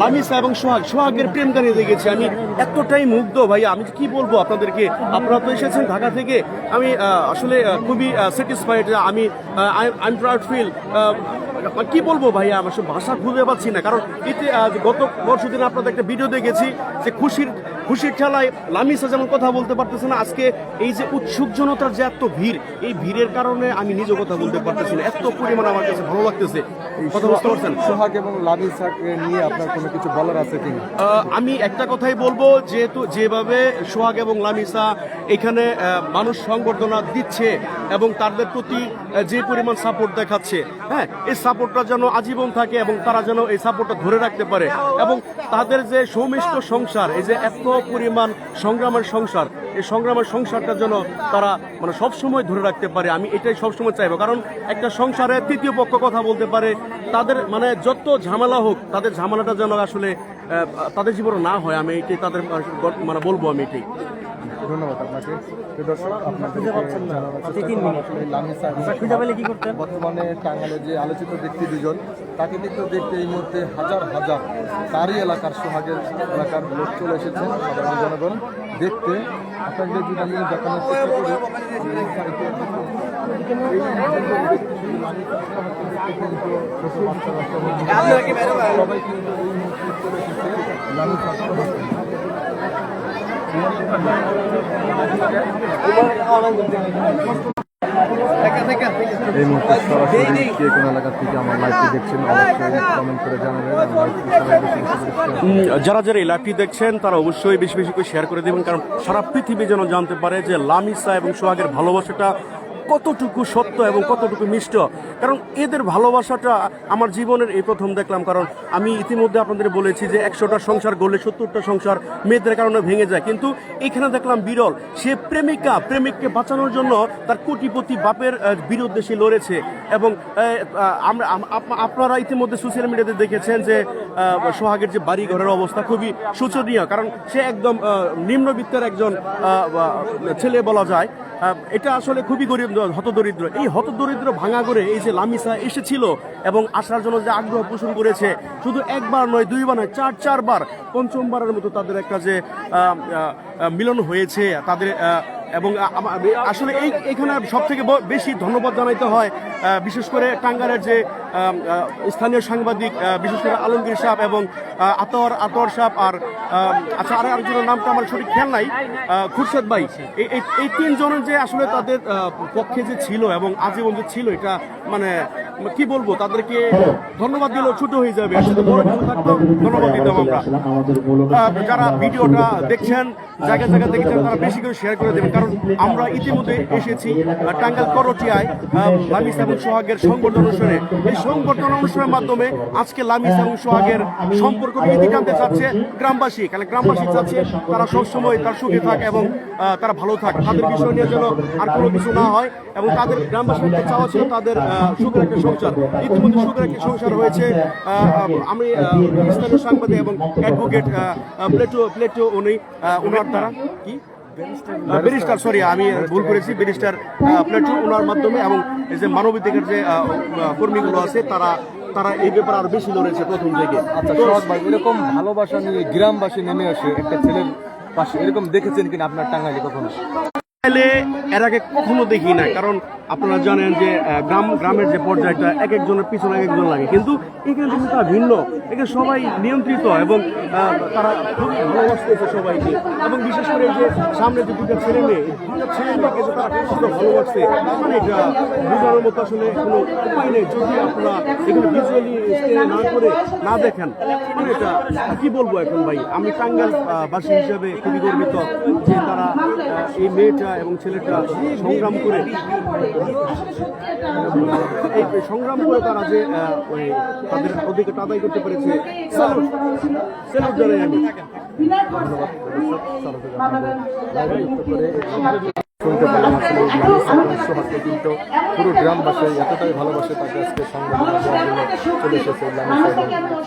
লামিসা এবং সোহাগ। সোহাগের প্রেম গানে দেখেছি। আমি এতটাই মুগ্ধ ভাই আমি কি বলব আপনাদেরকে? আপনারা তো এসেছেন ঢাকা থেকে। আমি আসলে খুবই স্যাটিসফাইড আমি আই এম প্রাউড ফিল কি বলব ভাই আমার সব ভাষা খুঁজে পাচ্ছি না। কারণ এতে গত পরশু দিন আপনাদের একটা ভিডিও দেখেছি যে খুশির খুশির খেলায় লামিসা যেমন কথা বলতে পারতেছে না আজকে এই যে উৎসুক জনতার যে এত ভিড় এই ভিড়ের কারণে আমি নিজে কথা বলতে পারতেছি না। এত পরিমাণ আমার কাছে ভালো লাগতেছে। কথা বুঝতে পারছেন? সোহাগ এবং লাবিসাকে নিয়ে আপনার কোনো কিছু বলার আছে আহ, আমি একটা কথাই বলব যেহেতু যেভাবে সোহাগ এবং লামিসা এখানে মানুষ সংবর্ধনা দিচ্ছে এবং তাদের প্রতি যে পরিমাণ সাপোর্ট দেখাচ্ছে হ্যাঁ এই সাপোর্টটা যেন আজীবন থাকে এবং তারা যেন এই সাপোর্টটা ধরে রাখতে পারে এবং তাদের যে সৌমিষ্ট সংসার, এই যে এত পরিমাণ সংগ্রামের সংসার, এই সংগ্রামের সংসারটা যেন তারা মানে সবসময় ধরে রাখতে পারে, আমি এটাই সবসময় চাইব। কারণ একটা সংসারে তৃতীয় পক্ষ কথা বলতে পারে, তাদের মানে যত ঝামেলা হোক, তাদের ঝামেলাটা যেন আসলে তাদের জীবনে না হয়, আমি এটাই তাদের মানে বলব আমি এটাই। ধন্যবাদ আপনাকে। দর্শক বর্তমানে টাঙ্গালে যে আলোচিত ব্যক্তি দুজন তাকে কিন্তু দেখতে এই মুহূর্তে হাজার হাজার তারই এলাকার সোহাগের এলাকার লোক চলে এসেছেন সাধারণ জনগণ দেখতে। যদি আমি দেখানোর চেষ্টা করি। সবাই কিন্তু এই মুহূর্তে চলে এসেছে। যারা যারা এই দেখছেন, তারা অবশ্যই বেশি বেশি করে শেয়ার করে দেবেন, কারণ সারা পৃথিবী যেন জানতে পারে যে লামিসা এবং সোহাগের ভালোবাসাটা কতটুকু সত্য এবং কতটুকু মিষ্ট? কারণ এদের ভালোবাসাটা আমার জীবনের এই প্রথম দেখলাম। কারণ আমি ইতিমধ্যে আপনাদের বলেছি যে একশোটা সংসার গড়লে সত্তরটা সংসার মেয়েদের কারণে ভেঙে যায়। কিন্তু এখানে দেখলাম বিরল। সে প্রেমিকা, প্রেমিককে বাঁচানোর জন্য তার কোটিপতি বাপের বিরুদ্ধে সে লড়েছে এবং আমরা আপনারা ইতিমধ্যে সোশ্যাল মিডিয়াতে দেখেছেন যে সোহাগের যে বাড়ি ঘরের অবস্থা খুবই শোচনীয়। কারণ সে একদম নিম্নবিত্তের একজন ছেলে বলা যায়। এটা আসলে খুবই গরিব হতদরিদ্র, এই হতদরিদ্র ভাঙা করে এই যে লামিসা এসেছিল এবং আসার জন্য যে আগ্রহ পোষণ করেছে, শুধু একবার নয়, দুইবার নয়, চার, চারবার, পঞ্চমবারের মতো তাদের একটা যে মিলন হয়েছে, তাদের এবং আসলে এই, এখানে সব থেকে বেশি ধন্যবাদ জানাইতে হয় বিশেষ করে টাঙ্গারের যে স্থানীয় সাংবাদিক বিশেষ করে আলমগীর সাহেব এবং আতর আতর সাহেব আর আচ্ছা আর একজনের নামটা আমার সঠিক খেয়াল নাই খুরশেদ ভাই। এই তিনজনের যে আসলে তাদের পক্ষে যে ছিল এবং আজীবন যে ছিল এটা মানে কি বলব তাদেরকে ধন্যবাদ দিলেও ছোট হয়ে যাবে। ধন্যবাদ দিতাম আমরা। যারা ভিডিওটা দেখছেন জায়গা জায়গা দেখছেন তারা বেশি করে শেয়ার করে দেবেন কারণ আমরা ইতিমধ্যে এসেছি টাঙ্গাল করটিয়ায় লামিস এবং সোহাগের সংবর্ধনা অনুষ্ঠানে। সংবর্ধনা অনুষ্ঠানের মাধ্যমে আজকে লামিস এবং সোহাগের সম্পর্ক ইতি টানতে চাচ্ছে গ্রামবাসী। কারণ গ্রামবাসী চাচ্ছে তারা সবসময় তার সুখে থাক এবং তারা ভালো থাক। তাদের বিষয় নিয়ে যেন আর কোনো কিছু না হয় এবং তাদের গ্রামবাসীর একটা চাওয়া ছিল তাদের সুখের একটা সংসার। ইতিমধ্যে সুখের একটা সংসার হয়েছে আমি স্থানীয় সাংবাদিক এবং অ্যাডভোকেট প্লেটো প্লেটো উনি ওনার দ্বারা। কি? ব্যারিস্টার? সরি আমি ভুল করেছি ব্যারিস্টার প্লেটু ওনার মাধ্যমে এবং যে মানবাধিকার যে কর্মীগুলো আছে তারা তারা এই ব্যাপারে আরও বেশি লড়েছে প্রথম থেকে। আচ্ছা এরকম ভালোবাসা নিয়ে গ্রামবাসী নেমে আসে একটা ছেলের পাশে এরকম দেখেছেন কিনা আপনার টাঙ্গাইলে কখনো? টাঙ্গাইলে এর আগে কখনো দেখি না কারণ আপনারা জানেন যে গ্রাম গ্রামের যে পর্যায়টা এক একজনের পিছনে এক একজন লাগে। কিন্তু এখানে কিন্তু তা ভিন্ন এখানে সবাই নিয়ন্ত্রিত এবং তারা খুব ভালোবাসতেছে সবাইকে এবং বিশেষ করে যে সামনে যে দুটো ছেলে মেয়ে দুটো ছেলে মেয়েকে যে তারা কত ভালোবাসছে মানে এটা বোঝানোর মতো আসলে কোনো উপায় নেই। যদি আপনারা এগুলো ভিজুয়ালি না করে না দেখেন মানে এটা কি বলব এখন ভাই? আমি টাঙ্গাইল আহ, বাসী হিসেবে খুবই গর্বিত যে তারা এই মেয়েটা এবং ছেলেটা সংগ্রাম করে এই সংগ্রাম করে তারা যে ওই তাদের অধিকারটা আদায় করতে পেরেছে স্যালুট জানাই আমি শুনতে পেলাম আসলে লামিসা কিন্তু পুরো গ্রামবাসী এতটাই ভালোবাসে তাকে আজকে চলে এসেছে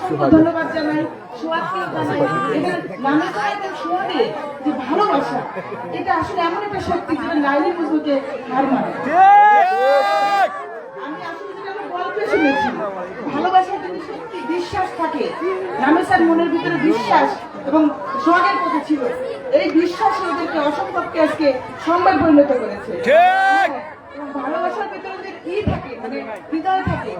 সোহাগ। ভালোবাসা এটা আসলে এমন একটা শক্তি যেটা লাইলি মজনুকে হার মানে আমি আসলে যেটা আমার গল্পে শুনেছি ভালোবাসা একটা শক্তি বিশ্বাস থাকে। রামেশার মনের ভিতরে বিশ্বাস এবং সোহাগের প্রতি ছিল। এই বিশ্বাস ওদেরকে অসম্ভবকে আজকে সম্ভব পরিণত করেছে। ভালোবাসার ভিতরে যে কি থাকে মানে হৃদয় থাকে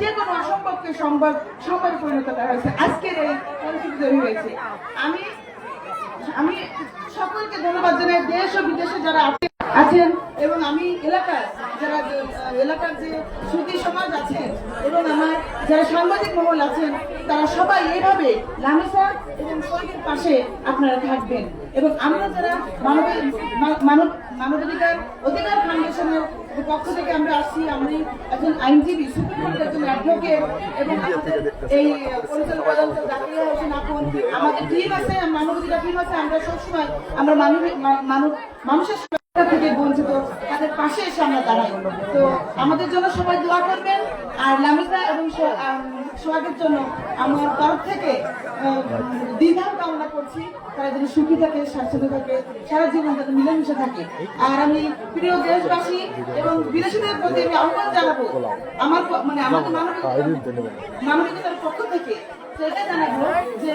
যে কোনো অসম্ভবকে সম্ভব সম্ভব পরিণত করা হয়েছে। আজকের এই পরিস্থিতি তৈরি হয়েছে। আমি আমি সকলকে ধন্যবাদ জানাই দেশ ও বিদেশে যারা আছেন- এবং আমি এলাকার যারা, এলাকার যে সুদী সমাজ আছেন এবং আমার যারা সাংবাদিক মহল আছেন, তারা সবাই এইভাবে লামেসা এবং শহীদের পাশে আপনারা থাকবেন। এবং আমরা যারা মানব মানব, মানবাধিকার অধিকার ফাউন্ডেশনের পক্ষ থেকে আমরা আসছি আমি একজন আইনজীবী সুপ্রিম কোর্টের একজন অ্যাডভোকেট এবং এই পরিচালক হোসেন আপন আমাদের টিম আছে মানবাধিকার টিম আছে আমরা সবসময় আমরা মানবিক মানুষের থেকে বঞ্চিত তাদের পাশে এসে আমরা দাঁড়াই। তো আমাদের জন্য সবাই দোয়া করবেন আর লামিতা এবং সোহাগের জন্য আমার তরফ থেকে আহ, দ্বিধাও কামনা করছি তারা যেন সুখী থাকে স্বাস্থ্য থাকে সারা জীবন যাতে মিলেমিশে থাকে। আর আমি প্রিয় দেশবাসী এবং বিদেশিদের প্রতি আমি আহ্বান জানাব আমার মানে আমাদের মানবিকতা মানবিকতার পক্ষ থেকে সেটা জানাব যে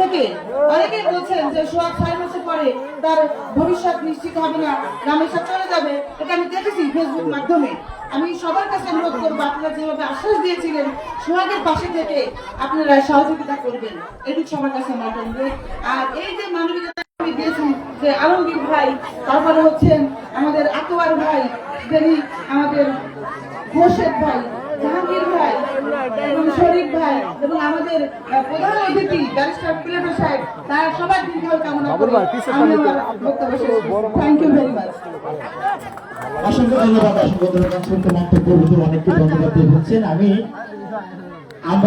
থেকে অনেকেই বলছেন যে সোহাগ ছয় পরে তার ভবিষ্যৎ নিশ্চিত হবে না। রামেশা চলে যাবে। এটা আমি দেখেছি ফেসবুক মাধ্যমে। আমি সবার কাছে অনুরোধ করব, আপনারা যেভাবে আশ্বাস দিয়েছিলেন, সোহাগের পাশে থেকে আপনারা সহযোগিতা করবেন। এটুকু সবার কাছে আমার অনুরোধ। আর এই যে মানবিকতা আমি দিয়েছি, যে আলমগীর ভাই, তারপরে হচ্ছেন আমাদের আতোয়ার ভাই, যিনি আমাদের মোর্শেদ ভাই জাহাঙ্গীর ভাই এবং শরীফ ভাই এবং আমাদের প্রধান অতিথি ব্যারিস্টার সাহেব তার সবার কামনা করি আমি আমার বক্তব্য শেষ থ্যাংক ইউ ভেরি মাচ অসংখ্য ধন্যবাদ অসংখ্য ধন্যবাদ। অনেকটি ধন্যবাদ দিয়ে বলছেন আমি আমরা